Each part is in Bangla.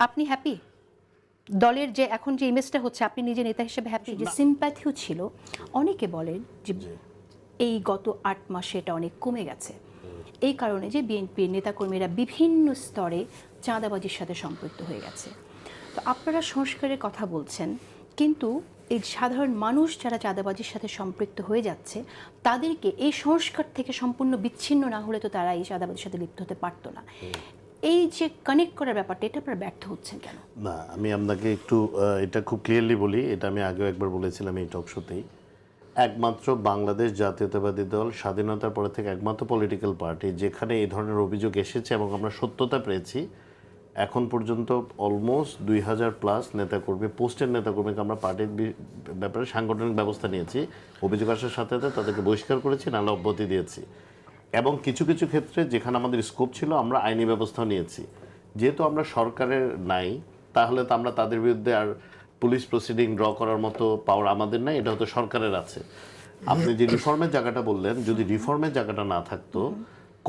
আপনি হ্যাপি দলের যে এখন যে ইমেজটা হচ্ছে আপনি নিজে নেতা হিসেবে হ্যাপি যে সিম্প্যাথিও ছিল। অনেকে বলেন যে এই গত আট মাসে এটা অনেক কমে গেছে। এই কারণে যে বিএনপির নেতাকর্মীরা বিভিন্ন স্তরে চাঁদাবাজির সাথে সম্পৃক্ত হয়ে গেছে। তো আপনারা সংস্কারের কথা বলছেন কিন্তু এই সাধারণ মানুষ যারা চাঁদাবাজির সাথে সম্পৃক্ত হয়ে যাচ্ছে তাদেরকে এই সংস্কার থেকে সম্পূর্ণ বিচ্ছিন্ন না হলে তো তারা এই চাঁদাবাজির সাথে লিপ্ত হতে পারতো না। এই যে কানেক্ট করার ব্যাপারটা, এটা আপনারা ব্যর্থ হচ্ছেন কেন? না, আমি আপনাকে একটু এটা খুব ক্লিয়ারলি বলি, এটা আমি আগেও একবার বলেছিলাম এই টক শোতেই একমাত্র বাংলাদেশ জাতীয়তাবাদী দল, স্বাধীনতার পরে থেকে একমাত্র পলিটিক্যাল পার্টি যেখানে এই ধরনের অভিযোগ এসেছে এবং আমরা সত্যতা পেয়েছি, এখন পর্যন্ত অলমোস্ট দুই হাজার প্লাস নেতাকর্মী পোস্টের নেতাকর্মীকে আমরা পার্টির ব্যাপারে সাংগঠনিক ব্যবস্থা নিয়েছি, অভিযোগ আসার সাথে সাথে তাদেরকে বহিষ্কার করেছি, নাহলে অব্যাহতি দিয়েছি। এবং কিছু কিছু ক্ষেত্রে যেখানে আমাদের স্কোপ ছিল, আমরা আইনি ব্যবস্থা নিয়েছি। যেহেতু আমরা সরকারের নাই, তাহলে তো আমরা তাদের বিরুদ্ধে আর পুলিশ প্রসিডিং ড্র করার মতো পাওয়ার আমাদের নাই, এটা হয়তো সরকারের আছে। আপনি যে রিফর্মের জায়গাটা বললেন, যদি রিফর্মের জায়গাটা না থাকতো,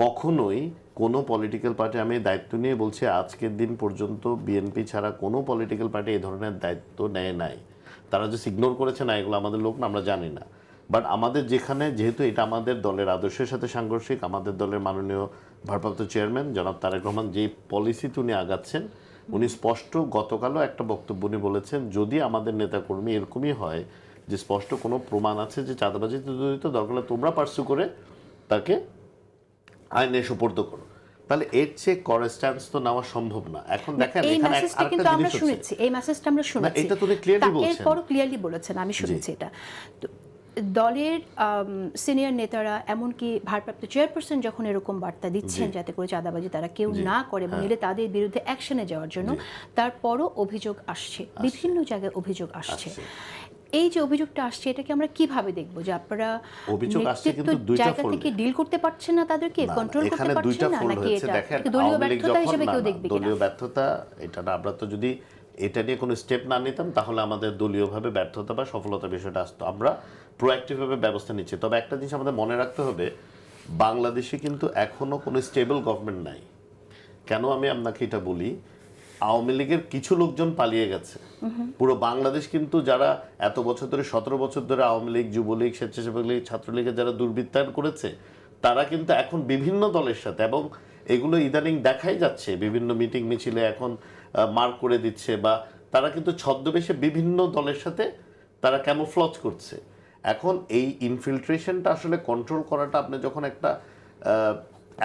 কখনোই কোনো পলিটিক্যাল পার্টি আমি দায়িত্ব নিয়ে বলছি, আজকের দিন পর্যন্ত বিএনপি ছাড়া কোনো পলিটিক্যাল পার্টি এই ধরনের দায়িত্ব নেয় নাই। তারা যে ইগনোর করেছে না, এগুলো আমাদের লোক না, আমরা জানি না। বাট আমাদের যেখানে যেহেতু এটা আমাদের দলের আদর্শের সাথে সাংঘর্ষিক আমাদের দলের মাননীয় ভারপ্রাপ্ত চেয়ারম্যান জনাব তারেক রহমান যে পলিসিতে উনি আগাচ্ছেন উনি স্পষ্ট গতকালও একটা বক্তব্য উনি বলেছেন যদি আমাদের নেতাকর্মী এরকমই হয় যে স্পষ্ট কোনো প্রমাণ আছে যে চাঁদাবাজিতে জড়িত দরকার তোমরা পার্সু করে তাকে আইনে সুপর্দ করো। তাহলে এর চেয়ে করেস্ট্যান্স তো নেওয়া সম্ভব না। এখন দেখেন এই মেসেজটা কিন্তু আমরা শুনেছি এই মেসেজটা আমরা শুনেছি এটা তো ক্লিয়ারলি বলছেন। এরপরও ক্লিয়ারলি বলেছেন আমি শুনেছি এটা। তো দলের সিনিয়র নেতারা এমনকি ভারপ্রাপ্ত চেয়ারপারসন যখন এরকম বার্তা দিচ্ছেন যাতে করে চাঁদাবাজি তারা কেউ না করে এবং হ্যাঁ। তাদের বিরুদ্ধে অ্যাকশনে যাওয়ার জন্য তারপরও অভিযোগ আসছে বিভিন্ন জায়গায় অভিযোগ আসছে। এই যে অভিযোগটা আসছে এটাকে আমরা কীভাবে দেখব যে আপনারা অভিযোগ আসছে কিন্তু দুইটা জায়গা fold থেকে ডিল করতে পারছেন না তাদেরকে কন্ট্রোল করতে পারছেন না ফোল্ড নাকি এটা? দেখেন দলীয় ব্যর্থতা হিসেবে কেউ দেখবে কিনা? দলীয় ব্যর্থতা এটা না আমরা তো যদি এটা নিয়ে কোনো স্টেপ না নিতাম তাহলে আমাদের দলীয়ভাবে ব্যর্থতা বা সফলতা বিষয়টা আসতো। আমরা প্রোঅ্যাক্টিভভাবে ব্যবস্থা নিচ্ছি। তবে একটা জিনিস আমাদের মনে রাখতে হবে বাংলাদেশে কিন্তু এখনও কোনো স্টেবল গভর্নমেন্ট নাই। কেন আমি আপনাকে এটা বলি? আওয়ামী লীগের কিছু লোকজন পালিয়ে গেছে। পুরো বাংলাদেশ কিন্তু যারা এত বছর ধরে সতেরো বছর ধরে আওয়ামী লীগ যুবলীগ স্বেচ্ছাসেবক লীগ ছাত্রলীগের যারা দুর্বৃত্তায়ন করেছে তারা কিন্তু এখন বিভিন্ন দলের সাথে এবং এগুলো ইদানিং দেখাই যাচ্ছে। বিভিন্ন মিটিং মিছিলে এখন মার্ক করে দিচ্ছে বা তারা কিন্তু ছদ্মবেশে বিভিন্ন দলের সাথে তারা ক্যামোফ্লজ করছে। এখন এই ইনফিল্ট্রেশনটা আসলে কন্ট্রোল করাটা আপনি যখন একটা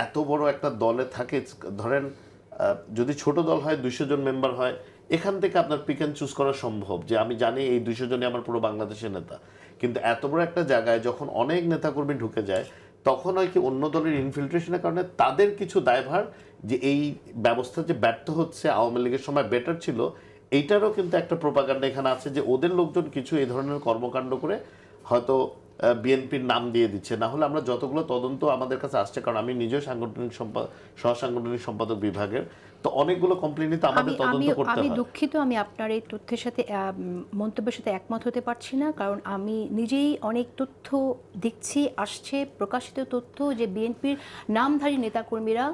এত বড় একটা দলে থাকে, ধরেন যদি ছোট দল হয়, দুইশো জন মেম্বার হয়, এখান থেকে আপনার পিক অ্যান্ড চুজ করা সম্ভব যে আমি জানি এই দুইশো জনই আমার পুরো বাংলাদেশের নেতা। কিন্তু এত বড় একটা জায়গায় যখন অনেক নেতাকর্মী ঢুকে যায় তখন হয় কি অন্য দলের ইনফিল্ট্রেশনের কারণে তাদের কিছু দায়ভার যে এই ব্যবস্থা যে ব্যর্থ হচ্ছে, আওয়ামী লীগের সময় বেটার ছিল, এইটারও কিন্তু একটা প্রোপাগান্ডা এখানে আছে যে ওদের লোকজন কিছু এই ধরনের কর্মকাণ্ড করে হয়তো বিএনপির নাম দিয়ে দিচ্ছে। না হলে আমরা যতগুলো তদন্ত আমাদের কাছে আসছে, কারণ আমি নিজেও সাংগঠনিক সম্পাদক সহসাংগঠনিক সম্পাদক বিভাগের। তো অনেকগুলো কমপ্লেনই তো আমাদের তদন্ত করতে আমি দুঃখিত আমি আপনার এই তথ্যের সাথে মন্তব্যের সাথে একমত হতে পারছি না কারণ আমি নিজেই অনেক তথ্য দেখছি আসছে প্রকাশিত তথ্য যে বিএনপির নামধারী নেতাকর্মীরা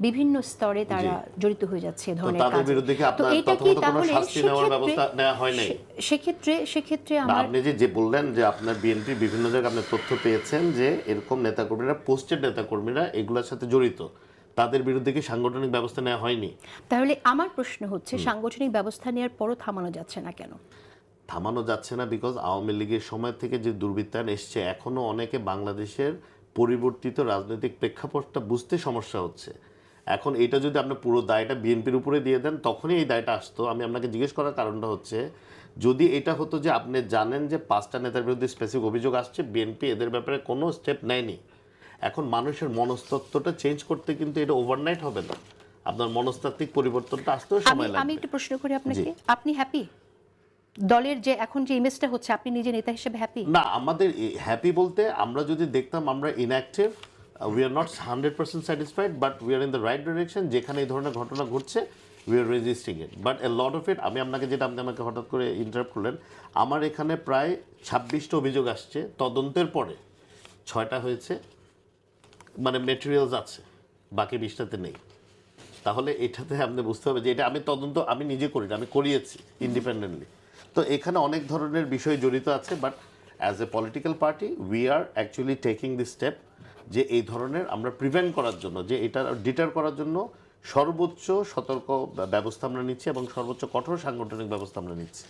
বিভিন্ন স্তরে তারা জড়িত হয়ে যাচ্ছে ধরনের তাদের বিরুদ্ধে কি আপনার প্রথমত কোনো শাস্তি নেওয়ার সেক্ষেত্রে- ব্যবস্থা নেওয়া হয় নাই? সেক্ষেত্রে সেক্ষেত্রে আমার আপনি যে যে বললেন যে আপনার বিএনপি বিভিন্ন জায়গায় আপনি তথ্য পেয়েছেন যে এরকম নেতাকর্মীরা পোস্টেড নেতাকর্মীরা এগুলোর সাথে জড়িত। তাদের বিরুদ্ধে কি সাংগঠনিক ব্যবস্থা নেওয়া হয়নি? তাহলে আমার প্রশ্ন হচ্ছে সাংগঠনিক ব্যবস্থা নেওয়ার পরও থামানো যাচ্ছে না কেন? থামানো যাচ্ছে না বিকজ আওয়ামী লীগের সময় থেকে যে দুর্বৃত্তায়ন এসছে এখনও অনেকে বাংলাদেশের পরিবর্তিত রাজনৈতিক প্রেক্ষাপটটা বুঝতে সমস্যা হচ্ছে। এখন এটা যদি আপনি পুরো দায়টা বিএনপির উপরে দিয়ে দেন তখনই এই দায়টা আসতো। আমি আপনাকে জিজ্ঞেস করার কারণটা হচ্ছে যদি এটা হতো যে আপনি জানেন যে পাঁচটা নেতার বিরুদ্ধে স্পেসিফিক অভিযোগ আসছে বিএনপি এদের ব্যাপারে কোনো স্টেপ নেয়নি। এখন মানুষের মনস্তত্ত্বটা চেঞ্জ করতে কিন্তু এটা ওভারনাইট হবে না। আপনার মনস্তাত্ত্বিক পরিবর্তনটা আসতেও আমি সময় আমি লাগবে একটু প্রশ্ন করি আপনাকে। আপনি হ্যাপি দলের যে এখন যে ইমেজটা হচ্ছে আপনি নিজে নেতা হিসেবে হ্যাপি না আমাদের হ্যাপি বলতে আমরা যদি দেখতাম আমরা inactive we are not hundred percent satisfied but we are in the right direction যেখানে এই ধরনের ঘটনা ঘটছে we are resisting it but a lot of it আমি আপনাকে যেটা আপনি আমাকে হঠাৎ করে ইন্টারাপ্ট করলেন আমার এখানে প্রায় ছাব্বিশটা অভিযোগ আসছে তদন্তের পরে। ছয়টা হয়েছে মানে মেটেরিয়ালস আছে, বাকি বিশটাতে নেই। তাহলে এটাতে আপনি বুঝতে হবে যে এটা আমি তদন্ত, আমি নিজে করি আমি করিয়েছি ইন্ডিপেন্ডেন্টলি তো এখানে অনেক ধরনের বিষয় জড়িত আছে but as a political party we are actually taking the step যে এই ধরনের আমরা প্রিভেন্ট করার জন্য, যে এটা ডিটার করার জন্য সর্বোচ্চ সতর্ক ব্যবস্থা আমরা নিচ্ছি এবং সর্বোচ্চ কঠোর সাংগঠনিক ব্যবস্থা আমরা নিচ্ছি।